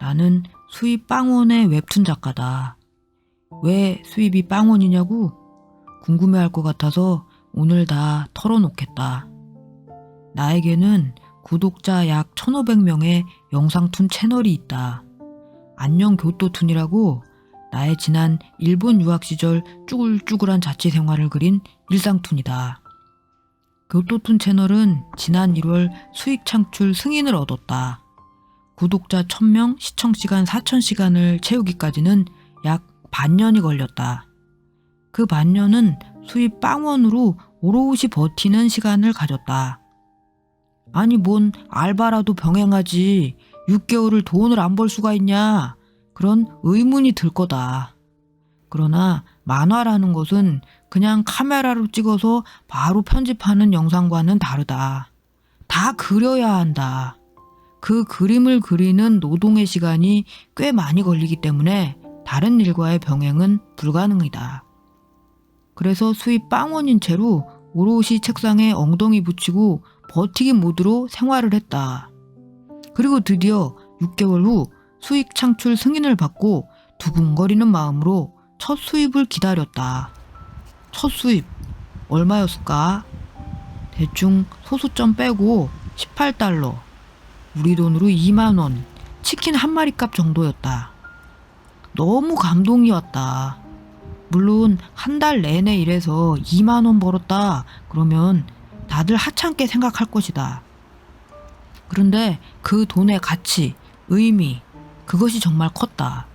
나는 수입 빵원의 웹툰 작가다. 왜 수입이 빵원이냐고 궁금해할 것 같아서 오늘 다 털어놓겠다. 나에게는 구독자 약 1500명의 영상툰 채널이 있다. 안녕 교토툰이라고 나의 지난 일본 유학 시절 쭈글쭈글한 자취 생활을 그린 일상툰이다. 교토툰 채널은 지난 1월 수익 창출 승인을 얻었다. 구독자 1000명, 시청시간 4000시간을 채우기까지는 약 반년이 걸렸다. 그 반년은 수입 빵원으로 오롯이 버티는 시간을 가졌다. 아니 뭔 알바라도 병행하지 6개월을 돈을 안 벌 수가 있냐 그런 의문이 들 거다. 그러나 만화라는 것은 그냥 카메라로 찍어서 바로 편집하는 영상과는 다르다. 다 그려야 한다. 그 그림을 그리는 노동의 시간이 꽤 많이 걸리기 때문에 다른 일과의 병행은 불가능이다. 그래서 수입 빵원인 채로 오롯이 책상에 엉덩이 붙이고 버티기 모드로 생활을 했다. 그리고 드디어 6개월 후 수익 창출 승인을 받고 두근거리는 마음으로 첫 수입을 기다렸다. 첫 수입 얼마였을까? 대충 소수점 빼고 18달러. 우리 돈으로 2만 원. 치킨 한 마리 값 정도였다. 너무 감동이었다. 물론 한 달 내내 일해서 2만 원 벌었다. 그러면 다들 하찮게 생각할 것이다. 그런데 그 돈의 가치, 의미, 그것이 정말 컸다.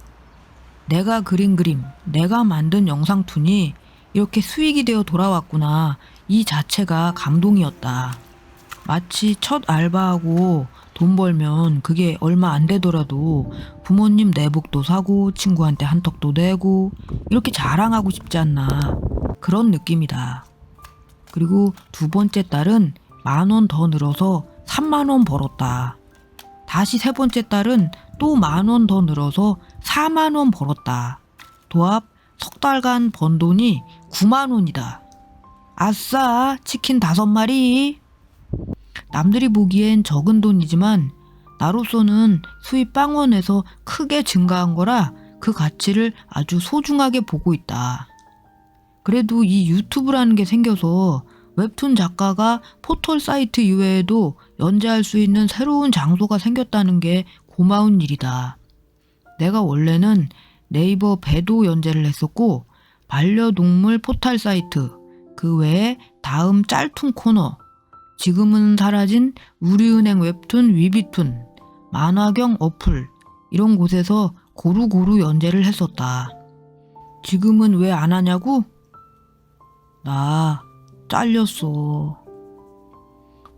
내가 그린 그림, 내가 만든 영상툰이 이렇게 수익이 되어 돌아왔구나. 이 자체가 감동이었다. 마치 첫 알바하고 돈 벌면 그게 얼마 안 되더라도 부모님 내복도 사고 친구한테 한턱도 내고 이렇게 자랑하고 싶지 않나. 그런 느낌이다. 그리고 두 번째 달은 만 원 더 늘어서 3만 원 벌었다. 다시 세 번째 달은 또 만 원 더 늘어서 4만 원 벌었다. 도합 석 달간 번 돈이 9만 원이다. 아싸, 치킨 다섯 마리. 남들이 보기엔 적은 돈이지만 나로서는 수입 빵원에서 크게 증가한 거라 그 가치를 아주 소중하게 보고 있다. 그래도 이 유튜브라는 게 생겨서 웹툰 작가가 포털 사이트 이외에도 연재할 수 있는 새로운 장소가 생겼다는 게 고마운 일이다. 내가 원래는 네이버 배도 연재를 했었고 반려동물 포털 사이트 그 외에 다음 짤툰 코너 지금은 사라진 우리은행 웹툰 위비툰 만화경 어플 이런 곳에서 고루고루 연재를 했었다. 지금은 왜 안 하냐고? 나 잘렸어.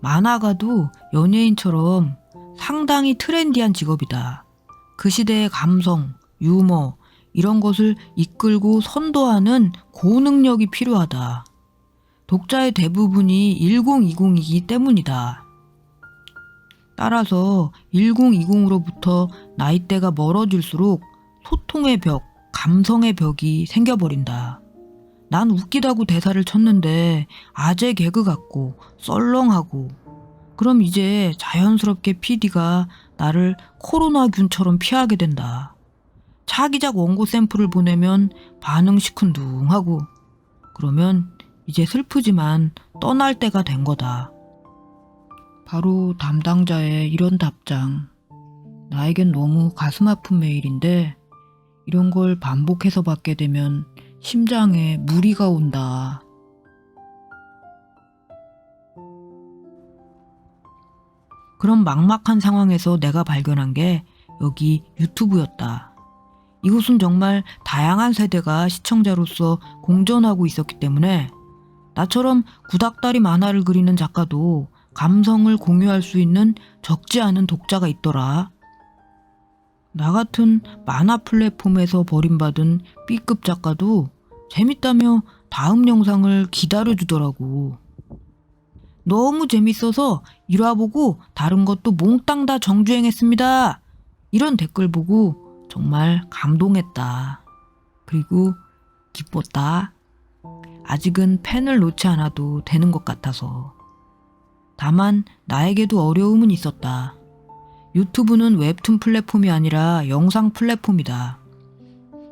만화가도 연예인처럼 상당히 트렌디한 직업이다. 그 시대의 감성, 유머, 이런 것을 이끌고 선도하는 고능력이 필요하다. 독자의 대부분이 1020이기 때문이다. 따라서 1020으로부터 나이대가 멀어질수록 소통의 벽, 감성의 벽이 생겨버린다. 난 웃기다고 대사를 쳤는데 아재 개그 같고 썰렁하고 그럼 이제 자연스럽게 PD가 나를 코로나균처럼 피하게 된다. 차기작 원고 샘플을 보내면 반응 시큰둥하고 그러면 이제 슬프지만 떠날 때가 된 거다. 바로 담당자의 이런 답장. 나에겐 너무 가슴 아픈 메일인데 이런 걸 반복해서 받게 되면 심장에 무리가 온다. 그런 막막한 상황에서 내가 발견한 게 여기 유튜브였다. 이곳은 정말 다양한 세대가 시청자로서 공존하고 있었기 때문에 나처럼 구닥다리 만화를 그리는 작가도 감성을 공유할 수 있는 적지 않은 독자가 있더라. 나 같은 만화 플랫폼에서 버림받은 B급 작가도 재밌다며 다음 영상을 기다려주더라고. 너무 재밌어서 1화 보고 다른 것도 몽땅 다 정주행했습니다. 이런 댓글 보고 정말 감동했다. 그리고 기뻤다. 아직은 펜을 놓지 않아도 되는 것 같아서. 다만 나에게도 어려움은 있었다. 유튜브는 웹툰 플랫폼이 아니라 영상 플랫폼이다.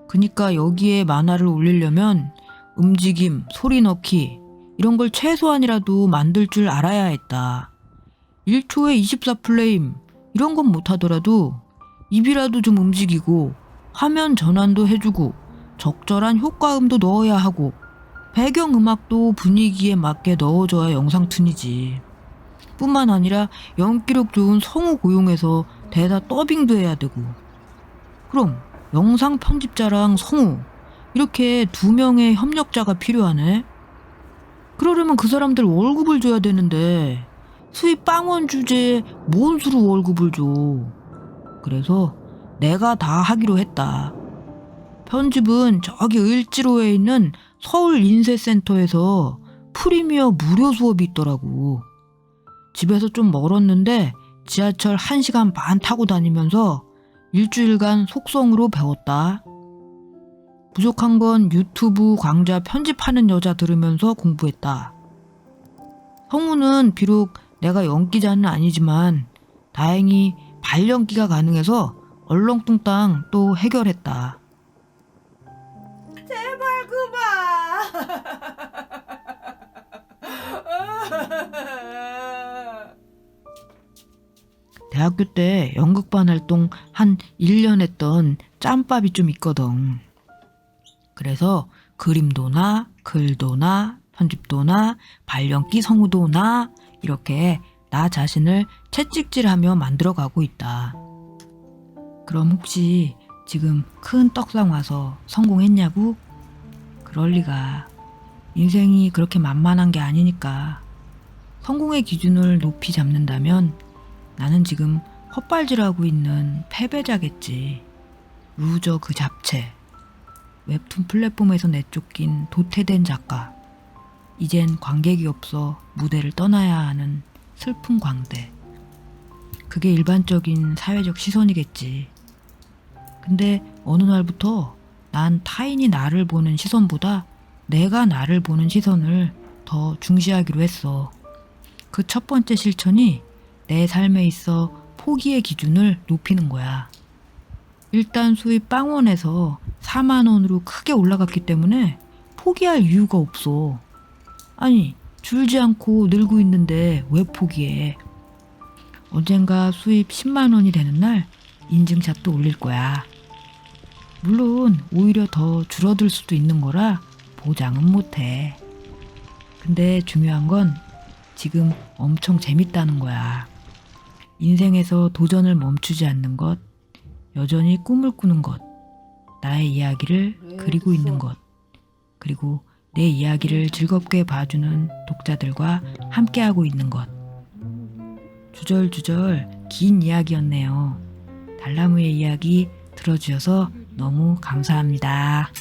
그니까 여기에 만화를 올리려면 움직임, 소리 넣기 이런 걸 최소한이라도 만들 줄 알아야 했다. 1초에 24프레임 이런 건 못하더라도 입이라도 좀 움직이고 화면 전환도 해주고 적절한 효과음도 넣어야 하고 배경음악도 분위기에 맞게 넣어줘야 영상툰이지. 뿐만 아니라 연기력 좋은 성우 고용해서 대사 더빙도 해야 되고. 그럼 영상 편집자랑 성우 이렇게 두 명의 협력자가 필요하네. 그러려면 그 사람들 월급을 줘야 되는데 수입 빵원 주제에 뭔 수로 월급을 줘. 그래서 내가 다 하기로 했다. 편집은 저기 을지로에 있는 서울 인쇄센터에서 프리미어 무료 수업이 있더라고. 집에서 좀 멀었는데 지하철 1시간 반 타고 다니면서 일주일간 속성으로 배웠다. 부족한 건 유튜브 강좌 편집하는 여자 들으면서 공부했다. 성우는 비록 내가 연기자는 아니지만 다행히 발연기가 가능해서 얼렁뚱땅 또 해결했다. 대학교 때 연극반 활동 한 1년 했던 짬밥이 좀 있거든. 그래서 그림도나 글도나 편집도나 발연기 성우도나 이렇게 나 자신을 채찍질하며 만들어가고 있다. 그럼 혹시 지금 큰 떡상 와서 성공했냐고? 그럴 리가. 인생이 그렇게 만만한 게 아니니까. 성공의 기준을 높이 잡는다면 나는 지금 헛발질하고 있는 패배자겠지. 루저 그 잡채. 웹툰 플랫폼에서 내쫓긴 도태된 작가. 이젠 관객이 없어 무대를 떠나야 하는 슬픈 광대. 그게 일반적인 사회적 시선이겠지. 근데 어느 날부터 난 타인이 나를 보는 시선보다 내가 나를 보는 시선을 더 중시하기로 했어. 그 첫 번째 실천이 내 삶에 있어 포기의 기준을 높이는 거야. 일단 수입 빵원에서 4만 원으로 크게 올라갔기 때문에 포기할 이유가 없어. 아니, 줄지 않고 늘고 있는데 왜 포기해? 언젠가 수입 10만 원이 되는 날 인증샷도 올릴 거야. 물론 오히려 더 줄어들 수도 있는 거라 보장은 못해. 근데 중요한 건 지금 엄청 재밌다는 거야. 인생에서 도전을 멈추지 않는 것, 여전히 꿈을 꾸는 것, 나의 이야기를 그리고 있는 것, 그리고 내 이야기를 즐겁게 봐주는 독자들과 함께하고 있는 것. 주절주절 긴 이야기였네요. 달나무의 이야기 들어주셔서 너무 감사합니다.